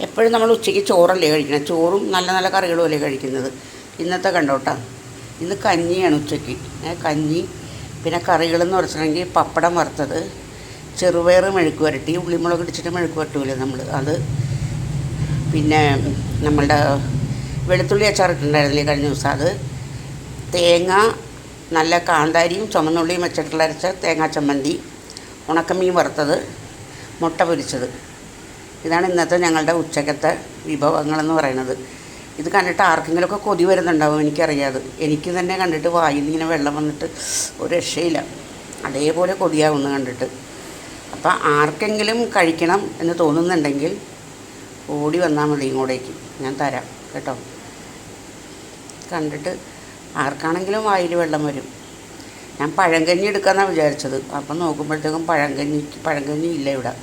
എപ്പോഴും നമ്മൾ ഉച്ചയ്ക്ക് ചോറല്ലേ കഴിക്കണം? ചോറും നല്ല നല്ല കറികളും അല്ലേ കഴിക്കുന്നത്? ഇന്നത്തെ കണ്ടോട്ടാ. ഇന്ന് കഞ്ഞിയാണ് ഉച്ചയ്ക്ക്. കഞ്ഞി പിന്നെ കറികളെന്ന് പറഞ്ഞിട്ടുണ്ടെങ്കിൽ പപ്പടം വറുത്തത് ചെറുപയർ മെഴുക്ക് വരട്ടി ഉള്ളിമുളക് ഇടിച്ചിട്ട് മെഴുക്ക് വരട്ടൂലേ നമ്മൾ. അത് പിന്നെ നമ്മളുടെ വെളുത്തുള്ളി അച്ചാർ അച്ചാറിട്ടുണ്ടായിരുന്നില്ലേ കഴിഞ്ഞ ദിവസം? അത് തേങ്ങ നല്ല കാന്താരിയും ചുമന്നുള്ളിയും വെച്ചിട്ടുള്ള അരച്ച തേങ്ങാ ചമ്മന്തി ഉണക്കമീൻ വറുത്തത് മുട്ട പൊരിച്ചത്. ഇതാണ് ഇന്നത്തെ ഞങ്ങളുടെ ഉച്ചക്കത്തെ വിഭവങ്ങളെന്ന് പറയുന്നത്. ഇത് കണ്ടിട്ട് ആർക്കെങ്കിലുമൊക്കെ കൊതി വരുന്നുണ്ടാവും എനിക്കറിയാതെ. എനിക്ക് തന്നെ കണ്ടിട്ട് വായിൽ ഇങ്ങനെ വെള്ളം വന്നിട്ട് ഒരു രക്ഷയില്ല. അതേപോലെ കൊതിയാവുന്നു കണ്ടിട്ട്. അപ്പോൾ ആർക്കെങ്കിലും കഴിക്കണം എന്ന് തോന്നുന്നുണ്ടെങ്കിൽ ഓടി വന്നാൽ മതി ഇങ്ങോട്ടേക്ക്. ഞാൻ തരാം കേട്ടോ. കണ്ടിട്ട് ആർക്കാണെങ്കിലും വായിൽ വെള്ളം വരും. ഞാൻ പഴങ്കഞ്ഞി എടുക്കാമെന്നാണ് വിചാരിച്ചത്. അപ്പം നോക്കുമ്പോഴത്തേക്കും പഴങ്കഞ്ഞി പഴങ്കഞ്ഞി ഇല്ല ഇവിടെ.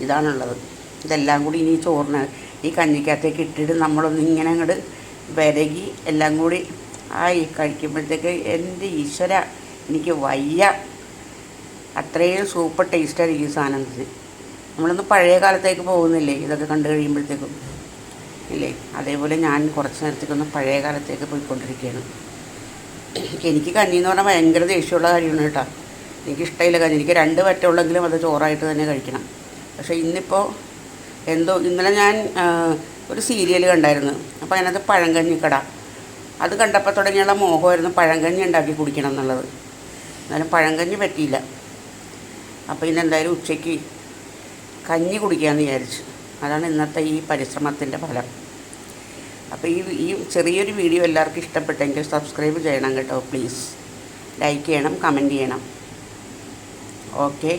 ഇതാണുള്ളത്. ഇതെല്ലാം കൂടി ഇനി ചോറിന് ഈ കഞ്ഞിക്കകത്തേക്ക് ഇട്ടിട്ട് നമ്മളൊന്ന് ഇങ്ങനെ അങ്ങോട്ട് വിരകി എല്ലാം കൂടി ആയി കഴിക്കുമ്പോഴത്തേക്ക് എന്റെ ഈശ്വര എനിക്ക് വയ്യ. അത്രയും സൂപ്പർ ടേസ്റ്റായിരിക്കും ഈ സാധനത്തിന് നമ്മളൊന്ന് പഴയ കാലത്തേക്ക് പോകുന്നില്ലേ? ഇതൊക്കെ കണ്ടു കഴിയുമ്പോഴത്തേക്കും. ഇല്ലേ? അതേപോലെ ഞാൻ കുറച്ച് നേരത്തേക്കൊന്ന് പഴയ കാലത്തേക്ക് പോയിക്കൊണ്ടിരിക്കുകയാണ്. എനിക്ക് കഞ്ഞി എന്ന് പറഞ്ഞാൽ ഭയങ്കര ദേഷ്യമുള്ള കാര്യമാണ് കേട്ടോ. എനിക്കിഷ്ടമില്ല കഞ്ഞി. എനിക്ക് രണ്ട് പറ്റുള്ളെങ്കിലും അത് ചോറായിട്ട് തന്നെ കഴിക്കണം. പക്ഷേ ഇന്നിപ്പോൾ എന്തോ ഇന്നലെ ഞാൻ ഒരു സീരിയൽ കണ്ടായിരുന്നു. അപ്പോൾ അതിനകത്ത് പഴങ്കഞ്ഞിക്കട. അത് കണ്ടപ്പോൾ തുടങ്ങിയുള്ള മോഹമായിരുന്നു പഴങ്കഞ്ഞി ഉണ്ടാക്കി കുടിക്കണം എന്നുള്ളത്. എന്നാലും പഴങ്കഞ്ഞി പറ്റിയില്ല. അപ്പോൾ ഇന്നെന്തായാലും ഉച്ചയ്ക്ക് കഞ്ഞി കുടിക്കാമെന്ന് വിചാരിച്ചു. അതാണ് ഇന്നത്തെ ഈ പരിശ്രമത്തിന്റെ ഫലം. അപ്പോൾ ഈ ഈ ചെറിയൊരു വീഡിയോ എല്ലാവർക്കും ഇഷ്ടപ്പെട്ടെങ്കിൽ സബ്സ്ക്രൈബ് ചെയ്യണം കേട്ടോ പ്ലീസ്. ലൈക്ക് ചെയ്യണം കമന്റ് ചെയ്യണം. ഓക്കെ.